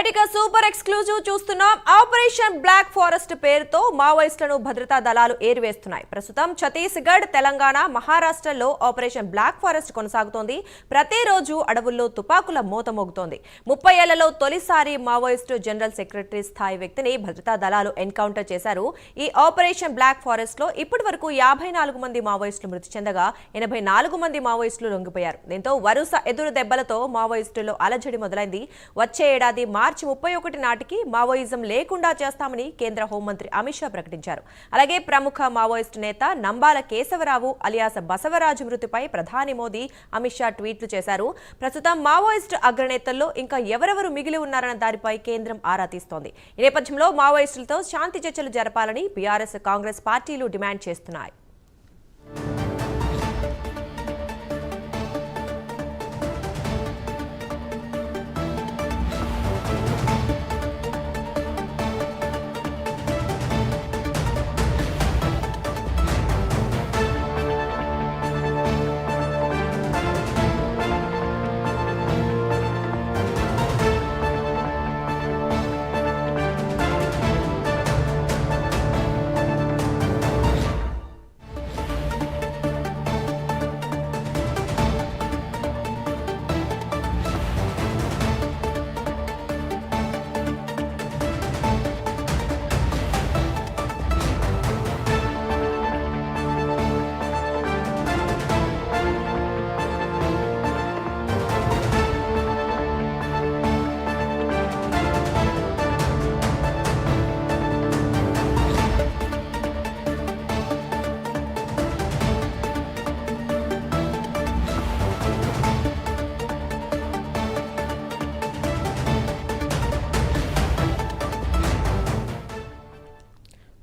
Right ఇక super exclusive చూస్తున్నాం. Operation black forest పేరుతో మావోయిస్టులను భద్రతా దళాలు ఏరివేస్తున్నాయి. ప్రస్తుతం ఛత్తీస్గఢ్ తెలంగాణ మహారాష్ట్రలో ఆపరేషన్ బ్లాక్ ఫారెస్ట్ కొనసాగుతోంది. ప్రతిరోజు అడవుల్లో తుపాకుల మోత మోగుతోంది. ముప్పై ఏళ్ళలో తొలిసారి మావోయిస్టు జనరల్ సెక్రటరీ స్థాయి వ్యక్తిని భద్రతా దళాలు ఎన్కౌంటర్ చేశారు. ఈ ఆపరేషన్ బ్లాక్ ఫారెస్ట్లో ఇప్పటి వరకు యాభై నాలుగు మంది మావోయిస్టులు మృతి చెందగా ఎనభై నాలుగు మంది మావోయిస్టులు లొంగిపోయారు. దీంతో వరుస ఎదురు దెబ్బలతో మావోయిస్టుల్లో అలజడి మొదలైంది. వచ్చే ఏడాది మార్చి ముప్పై ఒకటి నాటికి మావోయిజం లేకుండా చేస్తామని కేంద్ర హోంమంత్రి అమిత్ షా ప్రకటించారు. అలాగే ప్రముఖ మావోయిస్టు నేత నంబాల కేశవరావు అలియాస్ బసవరాజు మృతిపై ప్రధాని మోదీ అమిత్ షా ట్వీట్లు చేశారు. ప్రస్తుతం మావోయిస్టు అగ్రనేతల్లో ఇంకా ఎవరెవరు మిగిలి ఉన్నారన్న దానిపై కేంద్రం ఆరా తీస్తోంది. ఈ నేపథ్యంలో మావోయిస్టులతో శాంతి చర్చలు జరపాలని బీఆర్ఎస్ కాంగ్రెస్ పార్టీలు డిమాండ్ చేస్తున్నాయి.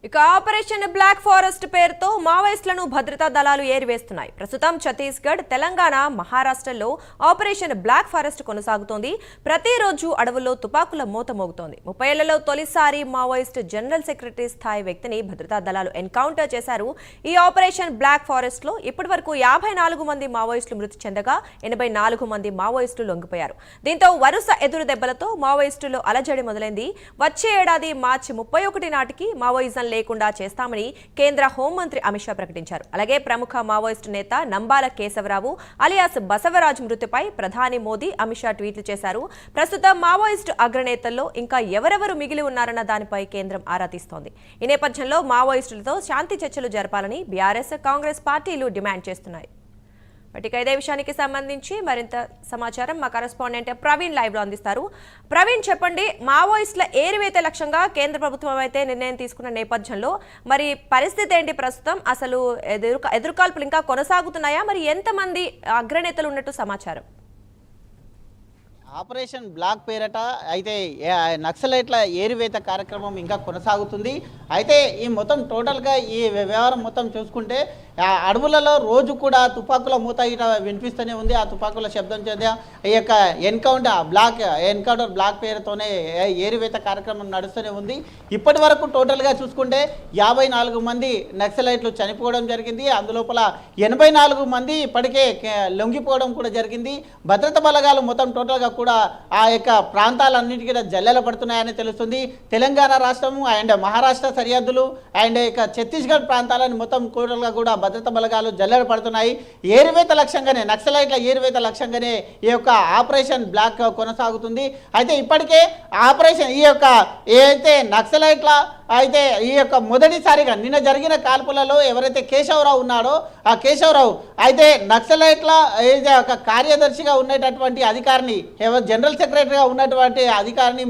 ఇక ఆపరేషన్ బ్లాక్ ఫారెస్ట్ పేరుతో మావోయిస్టులను భద్రతా దళాలు ఏరివేస్తున్నాయి. ప్రస్తుతం ఛత్తీస్గఢ్ తెలంగాణ మహారాష్ట్రలో ఆపరేషన్ బ్లాక్ ఫారెస్ట్ కొనసాగుతోంది. ప్రతిరోజు అడవుల్లో తుపాకుల మూత మోగుతోంది. ముప్పై ఏళ్ళలో తొలిసారి మావోయిస్ట్ జనరల్ సెక్రటరీ స్థాయి వ్యక్తిని భద్రతా దళాలు ఎన్కౌంటర్ చేశారు. ఈ ఆపరేషన్ బ్లాక్ ఫారెస్ట్లో ఇప్పటి వరకు యాభై నాలుగు మంది మావోయిస్టులు మృతి చెందగా ఎనభై నాలుగు మంది మావోయిస్టులు లొంగిపోయారు. దీంతో వరుస ఎదురు దెబ్బలతో మావోయిస్టులు అలజడి మొదలైంది. వచ్చే ఏడాది మార్చి ముప్పై ఒకటి నాటికి మావోయిజం లేకుండా చేస్తామని కేంద్ర హోంమంత్రి అమిత్ షా ప్రకటించారు. అలాగే ప్రముఖ మావోయిస్టు నేత నంబాల కేశవరావు అలియాస్ బసవరాజ్ మృతిపై ప్రధాని మోదీ అమిత్ షా ట్వీట్లు చేశారు. ప్రస్తుతం మావోయిస్టు అగ్రనేతల్లో ఇంకా ఎవరెవరు మిగిలి ఉన్నారన్న దానిపై కేంద్రం ఆరా తీస్తోంది. ఈ నేపథ్యంలో మావోయిస్టులతో శాంతి చర్చలు జరపాలని బీఆర్ఎస్ కాంగ్రెస్ పార్టీలు డిమాండ్ చేస్తున్నాయి. ఇక ఇదే విషయానికి సంబంధించి మరింత సమాచారం మా కరెస్పాండెంట్ ప్రవీణ్ లైవ్లో అందిస్తారు. ప్రవీణ్ చెప్పండి మావోయిస్టుల ఏరివేత లక్ష్యంగా కేంద్ర ప్రభుత్వం అయితే నిర్ణయం తీసుకున్న నేపథ్యంలో మరి పరిస్థితి ఏంటి ప్రస్తుతం? అసలు ఎదురు ఎదురుకాల్పులు ఇంకా కొనసాగుతున్నాయా? మరి ఎంతమంది అగ్రనేతలు ఉన్నట్టు సమాచారం? ఆపరేషన్ బ్లాక్ పేరట అయితే నక్సలైట్ల ఏరివేత కార్యక్రమం ఇంకా కొనసాగుతుంది. అయితే ఈ మొత్తం టోటల్గా ఈ వ్యవహారం మొత్తం చూసుకుంటే అడవులలో రోజు కూడా తుపాకుల మూత ఇట వినిపిస్తూనే ఉంది. ఆ తుపాకుల శబ్దం చేత ఈ యొక్క ఎన్కౌంటర్ బ్లాక్ ఎన్కౌంటర్ బ్లాక్ పేరుతోనే ఏరివేత కార్యక్రమం నడుస్తూనే ఉంది. ఇప్పటి వరకు టోటల్గా చూసుకుంటే యాభై నాలుగు మంది నక్సలైట్లు చనిపోవడం జరిగింది. అందులోపల ఎనభై నాలుగు మంది ఇప్పటికే లొంగిపోవడం కూడా జరిగింది. భద్రతా బలగాలు మొత్తం టోటల్గా కూడా ఆ యొక్క ప్రాంతాలన్నిటికీ జల్లెల పడుతున్నాయని తెలుస్తుంది. తెలంగాణ రాష్ట్రము అండ్ మహారాష్ట్ర సరిహద్దులు అండ్ ఇక ఛత్తీస్గఢ్ ప్రాంతాలను మొత్తం టోటల్గా కూడా భద్రతా బలగాలు జల్లెడ పడుతున్నాయి. ఏరువేత లక్ష్యంగానే నక్సలైట్ల ఏరువేత లక్ష్యంగానే ఈ యొక్క ఆపరేషన్ బ్లాక్ కొనసాగుతుంది. అయితే ఇప్పటికే ఆపరేషన్ ఈ యొక్క ఏదైతే నక్సలైట్ల అయితే ఈ యొక్క మొదటిసారిగా నిన్న జరిగిన కాల్పులలో ఎవరైతే కేశవరావు ఉన్నాడో ఆ కేశవరావు అయితే నక్సలైట్ల ఒక కార్యదర్శిగా ఉన్నటువంటి అధికారిని జనరల్ సెక్రటరీగా ఉన్నటువంటి అధికారిని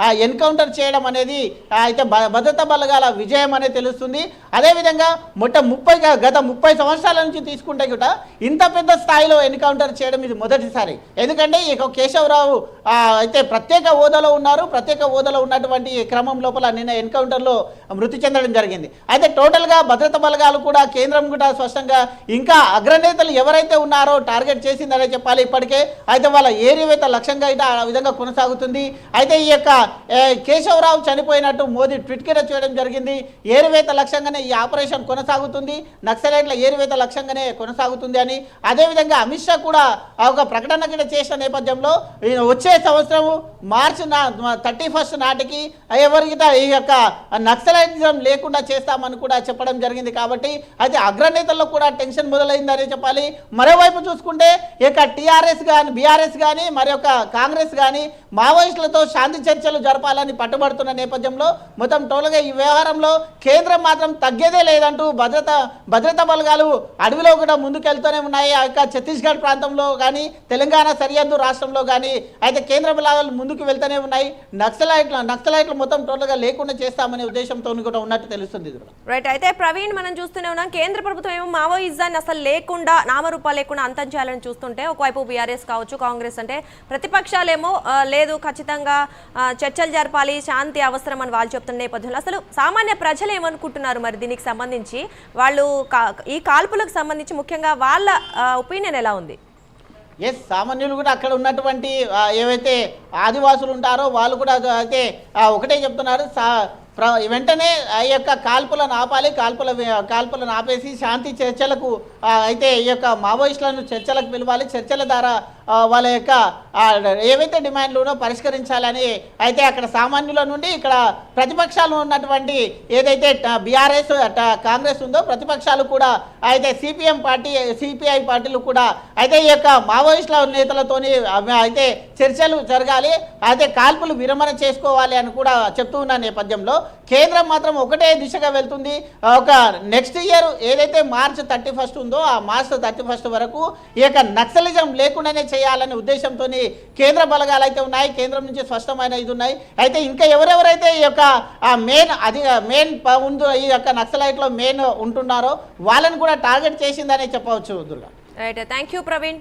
ఆ ఎన్కౌంటర్ చేయడం అనేది అయితే భ- భద్రతా బలగాల విజయం అనేది తెలుస్తుంది. అదేవిధంగా మొట్ట ముప్పై గత ముప్పై సంవత్సరాల నుంచి తీసుకుంటే కూడా ఇంత పెద్ద స్థాయిలో ఎన్కౌంటర్ చేయడం ఇది మొదటిసారి. ఎందుకంటే ఈ యొక్క కేశవరావు అయితే ప్రత్యేక హోదాలో ఉన్నారు. ప్రత్యేక హోదాలో ఉన్నటువంటి క్రమం లోపల నిన్న ఎన్కౌంటర్ ఎన్కౌంటర్లో మృతి చెందడం జరిగింది. అయితే టోటల్గా భద్రతా బలగాలు కూడా కేంద్రం కూడా స్పష్టంగా ఇంకా అగ్రనేతలు ఎవరైతే ఉన్నారో టార్గెట్ చేసిందనే చెప్పాలి ఇప్పటికే. అయితే వాళ్ళ ఏరివేత లక్ష్యంగా అయితే ఆ విధంగా కొనసాగుతుంది. అయితే ఈ యొక్క కేశవరావు చనిపోయినట్టు మోదీ ట్విట్కిర చేయడం జరిగింది. ఏరివేత లక్ష్యంగానే ఈ ఆపరేషన్ కొనసాగుతుంది. నక్సలైట్ల ఏరివేత లక్ష్యంగానే కొనసాగుతుంది అని. అదేవిధంగా అమిత్ షా కూడా ఆ ఒక ప్రకటన కింద చేసిన నేపథ్యంలో వచ్చే సంవత్సరం మార్చి నా థర్టీ ఫస్ట్ నాటికి ఎవరికి ఈ యొక్క నక్సలైజం లేకుండా చేస్తామని కూడా చెప్పడం జరిగింది కాబట్టి అయితే అగ్రనేతల్లో కూడా టెన్షన్ మొదలైందని చెప్పాలి. మరోవైపు చూసుకుంటే ఇక యొక్క టీఆర్ఎస్ కానీ బీఆర్ఎస్ కానీ మరి యొక్క కాంగ్రెస్ కానీ మావోయిస్టులతో శాంతి చర్చలు జరపాలని పట్టుబడుతున్న నేపథ్యంలో మొత్తం టోల్గా ఈ వ్యవహారంలో కేంద్రం మాత్రం తగ్గేదే లేదంటూ భద్రత భద్రతా బలగాలు అడవిలో కూడా ముందుకెళ్తూనే ఉన్నాయి. ఆ యొక్క ఛత్తీస్గఢ్ ప్రాంతంలో కానీ తెలంగాణ సరిహద్దు రాష్ట్రంలో కానీ అయితే కేంద్ర బలగాలు ముందుకు వెళ్తూనే ఉన్నాయి. నక్సలైట్ల నక్సలైట్లు మొత్తం టోటల్గా లేకుండా చేస్తామనే ఉద్దేశంతో కూడా ఉన్నట్టు తెలుస్తుంది. రైట్ అయితే ప్రవీణ్ మనం చూస్తూనే ఉన్నాం కేంద్ర ప్రభుత్వం ఏమో మావోయిజాన్ని అసలు లేకుండా నామరూపాలు లేకుండా అంతం చేయాలని చూస్తుంటే ఒకవైపు బీఆర్ఎస్ కావచ్చు కాంగ్రెస్ అంటే ప్రతిపక్షాలేమో లేదు ఖచ్చితంగా చర్చలు జరపాలి శాంతి అవసరం అని వాళ్ళు చెప్తున్న నేపథ్యంలో అసలు సామాన్య ప్రజలు ఏమనుకుంటున్నారు మరి దీనికి సంబంధించి వాళ్ళు ఈ కాల్పులకు సంబంధించి ముఖ్యంగా వాళ్ళ ఒపీనియన్ ఎలా ఉంది ఎస్ సామాన్యులు కూడా అక్కడ ఉన్నటువంటి ఏవైతే ఆదివాసులు ఉంటారో వాళ్ళు కూడా అయితే ఒకటే చెప్తున్నారు వెంటనే ఆ యొక్క కాల్పులను ఆపాలి కాల్పుల కాల్పులను ఆపేసి శాంతి చర్చలకు అయితే ఈ యొక్క మావోయిస్టులను చర్చలకు పిలవాలి చర్చల ద్వారా వాళ్ళ యొక్క ఏవైతే డిమాండ్లు ఉన్నో పరిష్కరించాలని అయితే అక్కడ సామాన్యుల నుండి ఇక్కడ ప్రతిపక్షాలు ఉన్నటువంటి ఏదైతే బీఆర్ఎస్ కాంగ్రెస్ ఉందో ప్రతిపక్షాలు కూడా అయితే సిపిఎం పార్టీ సిపిఐ పార్టీలు కూడా అయితే ఈ యొక్క మావోయిస్టుల నేతలతోని అయితే చర్చలు జరగాలి అయితే కాల్పులు విరమణ చేసుకోవాలి అని కూడా చెప్తూ ఉన్న నేపథ్యంలో కేంద్రం మాత్రం ఒకటే దిశగా వెళ్తుంది. ఒక నెక్స్ట్ ఇయర్ ఏదైతే మార్చ్ థర్టీ ఫస్ట్ ఉందో ఆ మార్చ్ థర్టీ ఫస్ట్ వరకు ఈ యొక్క నక్సలిజం లేకుండానే చేయాలనే ఉద్దేశంతో కేంద్ర బలగాలు అయితే ఉన్నాయి కేంద్రం నుంచి స్పష్టమైన ఇది ఉన్నాయి. అయితే ఇంకా ఎవరెవరైతే ఈ యొక్క మెయిన్ అది మెయిన్ ఉందో ఈ యొక్క నక్సలైట్లో మెయిన్ ఉంటున్నారో వాళ్ళని కూడా టార్గెట్ చేసిందనే చెప్పవచ్చు Durga. Right thank you Praveen